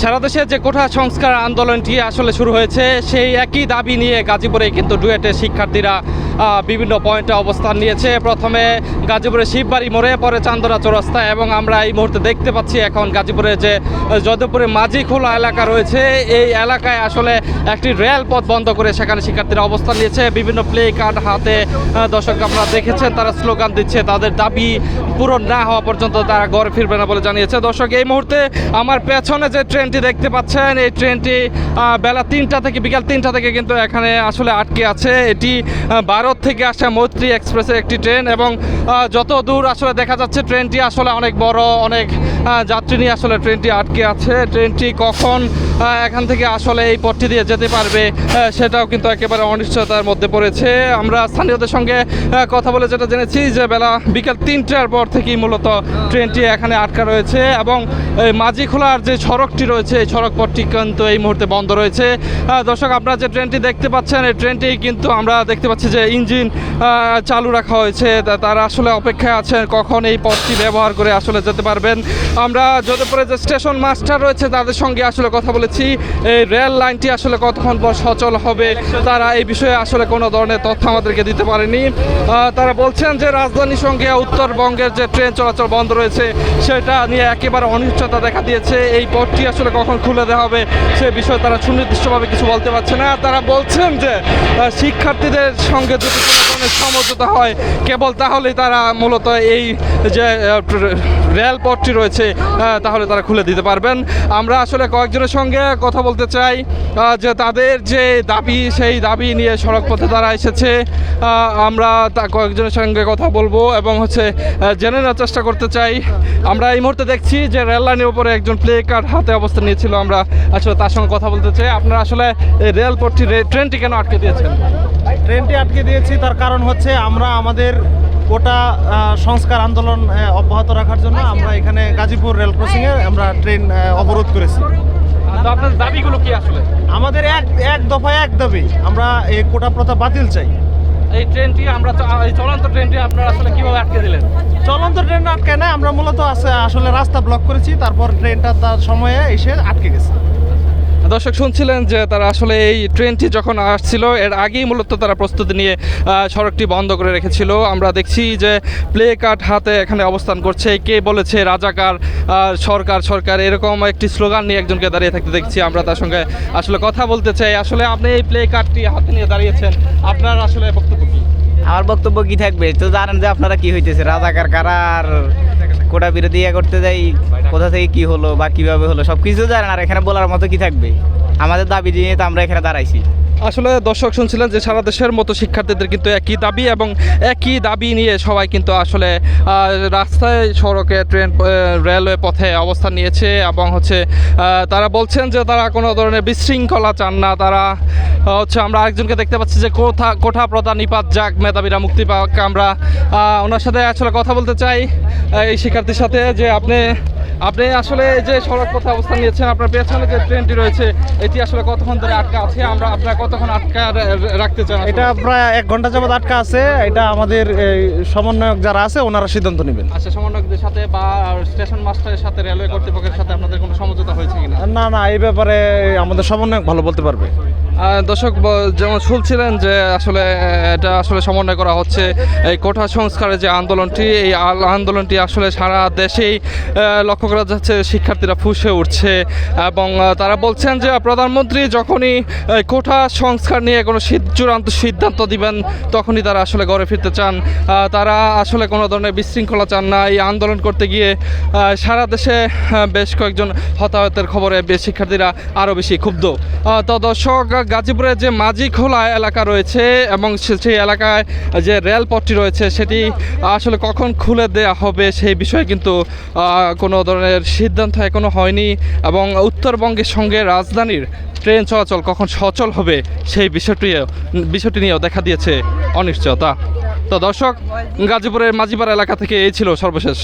সারা দেশে যে কোঠা সংস্কার আন্দোলনটি আসলে শুরু হয়েছে, সেই একই দাবি নিয়ে গাজীপুরে কিন্তু ডুয়েটে শিক্ষার্থীরা বিভিন্ন পয়েন্টে অবস্থান নিয়েছে। প্রথমে গাজীপুরে শিববাড়ি মোড়ে পরে চান্দনা চৌরাস্তা এবং আমরা এই মুহূর্তে দেখতে পাচ্ছি এখন গাজীপুরে যে যদবপুরে মাঝি খোলা এলাকা রয়েছে। এই এলাকায় আসলে একটি রেল পথ বন্ধ করে সেখানে শিক্ষার্থীরা অবস্থান নিয়েছে। বিভিন্ন প্লে কার্ড হাতে দর্শক আপনারা দেখেছেন তারা স্লোগান দিচ্ছে তাদের দাবি পূরণ না হওয়া পর্যন্ত তারা ঘরে ফিরবে না বলে জানিয়েছে। দর্শক এই মুহূর্তে আমার পেছনে যে ট্রেনটি দেখতে পাচ্ছেন এই ট্রেনটি বেলা তিনটা থেকে বিকাল তিনটা থেকে কিন্তু এখানে আসলে আটকে আছে। এটি আহ, ভারত থেকে আসা মৈত্রী এক্সপ্রেসের একটি ট্রেন এবং যত দূর আসলে দেখা যাচ্ছে ট্রেনটি আসলে অনেক বড়, অনেক যাত্রী নিয়ে আসলে ট্রেনটি আটকে আছে। ট্রেনটি কখন এখান থেকে আসলে এই পথটি দিয়ে যেতে পারবে সেটাও কিন্তু একেবারে অনিশ্চয়তার মধ্যে পড়েছে। আমরা স্থানীয়দের সঙ্গে কথা বলে যেটা জেনেছি যে বেলা বিকাল তিনটার পর থেকেই মূলত ট্রেনটি এখানে আটকা রয়েছে এবং এই মাঝিখোলার যে সড়কটি রয়েছে, এই সড়ক পথটি কিন্তু এই মুহূর্তে বন্ধ রয়েছে। দর্শক, আপনারা যে ট্রেনটি দেখতে পাচ্ছেন, এই ট্রেনটি কিন্তু আমরা দেখতে পাচ্ছি যে ইঞ্জিন চালু রাখা হয়েছে। তারা আসলে অপেক্ষায় আছেন কখন এই পথটি ব্যবহার করে আসলে যেতে পারবেন। আমরা যতপুরে যে স্টেশন মাস্টার রয়েছে, তাদের সঙ্গে আসলে কথা বলেছি এই রেল লাইনটি আসলে কতক্ষণ পর সচল হবে, তারা এই বিষয়ে আসলে কোনো ধরনের তথ্য আমাদেরকে দিতে পারেনি। তারা বলছেন যে রাজধানী সঙ্গে উত্তরবঙ্গের যে ট্রেন চলাচল বন্ধ রয়েছে, সেটা নিয়ে একেবারে অনিশ্চয়তা দেখা দিয়েছে। এই পথটি আসলে কখন খুলে দেওয়া হবে, সে বিষয়ে তারা সুনির্দিষ্টভাবে কিছু বলতে পারছে না। তারা বলছেন যে শিক্ষার্থীদের সঙ্গে যদি কোনো ধরনের সমঝোতা হয়, কেবল তাহলেই তারা মূলত এই যে আহ, ট্র- রেল পথটি রয়েছে তাহলে তারা খুলে দিতে পারবেন। আমরা আসলে কয়েকজনের সঙ্গে কথা বলতে চাই যে তাদের যে দাবি সেই দাবি নিয়ে সড়ক পথে তারা এসেছে। আমরা তা কয়েকজনের সঙ্গে কথা বলব এবং হচ্ছে জেনে নেওয়ার চেষ্টা করতে চাই। আমরা এই মুহূর্তে দেখছি যে রেল লাইনের উপরে একজন প্লে কার্ড হাতে অবস্থান নিয়েছিল। আমরা আসলে তার সঙ্গে কথা বলতে চাই। আপনারা আসলে এই রেল পথটি ট্রেনটি কেন আটকে দিয়েছেন? ট্রেনটি আটকে দিয়েছি তার কারণ হচ্ছে আমরা আমাদের আহ, সংস্কার আন্দোলন অব্যাহত রাখার জন্য আমরা এখানে গাজীপুর রেল ক্রসিংয়ে আমরা ট্রেন অবরোধ করেছি। আপনার দাবিগুলো কি আসলে? আমাদের এক এক দফায় এক দাবি আমরা এই কোটা প্রথা বাতিল চাই। এই ট্রেনটি আমরা এই চলন্ত ট্রেনটি আপনারা আসলে কীভাবে আটকে দিলেন? চলন্ত ট্রেন আটকে না আমরা মূলত আসলে রাস্তা ব্লক করেছি তারপর ট্রেনটা তার সময়ে এসে আটকে গেছে। দর্শক, শুনছিলেন যে তারা আসলে এই ট্রেনটি যখন আসছিল, এর আগেই মূলত তারা প্রস্তুতি নিয়ে সড়কটি বন্ধ করে রেখেছিল। আমরা দেখছি যে প্লে কার্ড হাতে এখানে অবস্থান করছে। কে বলেছে রাজাকার সরকার সরকার, এরকম একটি স্লোগান নিয়ে একজনকে দাঁড়িয়ে থাকতে দেখছি আমরা তার সঙ্গে আসলে কথা বলতে চাই। আসলে আপনি এই প্লে কার্ডটি হাতে নিয়ে দাঁড়িয়েছেন, আপনার আসলে বক্তব্য কি? আমার বক্তব্য কি থাকবে? তো জানেন যে আপনারা কি হইতেছে? রাজাকার কারা আর কোটা বিরোধী ইয়ে করতে যাই, কোথা থেকে কি হলো বা কীভাবে হলো সব কিছু জানেন আর এখানে বলার মতো কি থাকবে? আমাদের দাবি নিয়ে তো আমরা এখানে দাঁড়াইছি। আসলে দর্শক শুনছিলেন যে সারা দেশের মতো শিক্ষার্থীদের কিন্তু একই দাবি এবং একই দাবি নিয়ে সবাই কিন্তু আসলে রাস্তায় সড়কে ট্রেন রেলওয়ে পথে অবস্থান নিয়েছে এবং হচ্ছে তারা বলছেন যে তারা কোনো ধরনের বিশৃঙ্খলা চান না, তারা হচ্ছে আমরা আরেকজনকে দেখতে পাচ্ছি যে কোথা কোঠা প্রধান নিপাত যাক মেধাবীরা মুক্তি পাক আমরা। ওনার সাথে আসলে কথা বলতে চাই। এই শিক্ষার্থীর সাথে যে আপনি আপনি আসলে এই যে সড়ক পথে অবস্থান নিয়েছেন আপনার পেছনে যে ট্রেনটি রয়েছে এটি আসলে কতক্ষণ ধরে আটকা আছে? আমরা আপনার কতক্ষণ আটকা রাখতে চান? এটা প্রায় এক ঘণ্টা যাবত আটকা আছে। এটা আমাদের এই, সমন্বয়ক যারা আছে ওনারা সিদ্ধান্ত নেবেন। আচ্ছা সমন্বয়কদের সাথে বা স্টেশন মাস্টারের সাথে রেলওয়ে কর্তৃপক্ষের সাথে আপনাদের কোনো সমঝোতা হয়েছে কিনা? না না এই ব্যাপারে আমাদের সমন্বয়ক ভালো বলতে পারবে। দর্শক যেমন শুনছিলেন যে আসলে এটা আসলে সমন্বয় করা হচ্ছে এই কোঠা সংস্কারের যে আন্দোলনটি, এই আন্দোলনটি আসলে সারা দেশেই লক্ষ্য করা যাচ্ছে শিক্ষার্থীরা ফুসে উঠছে এবং তারা বলছেন যে প্রধানমন্ত্রী যখনই কোঠা সংস্কার নিয়ে কোনো চূড়ান্ত সিদ্ধান্ত দিবেন, তখনই তারা আসলে ঘরে ফিরতে চান। তারা আসলে কোনো ধরনের বিশৃঙ্খলা চান না। এই আন্দোলন করতে গিয়ে সারা দেশে বেশ কয়েকজন হতাহতের খবরে শিক্ষার্থীরা আরও বেশি ক্ষুব্ধ। তো দর্শক গাজীপুরের যে মাঝি খোলা এলাকা রয়েছে এবং সেই এলাকায় যে রেলপথটি রয়েছে, সেটি আসলে কখন খুলে দেওয়া হবে সেই বিষয়ে কিন্তু কোনো ধরনের সিদ্ধান্ত এখনও হয়নি এবং উত্তরবঙ্গের সঙ্গে রাজধানীর ট্রেন চলাচল কখন সচল হবে সেই বিষয়টি বিষয়টি নিয়েও দেখা দিয়েছে অনিশ্চয়তা। তো দর্শক, গাজীপুরের মাঝিপাড়া এলাকা থেকে এই ছিল সর্বশেষ।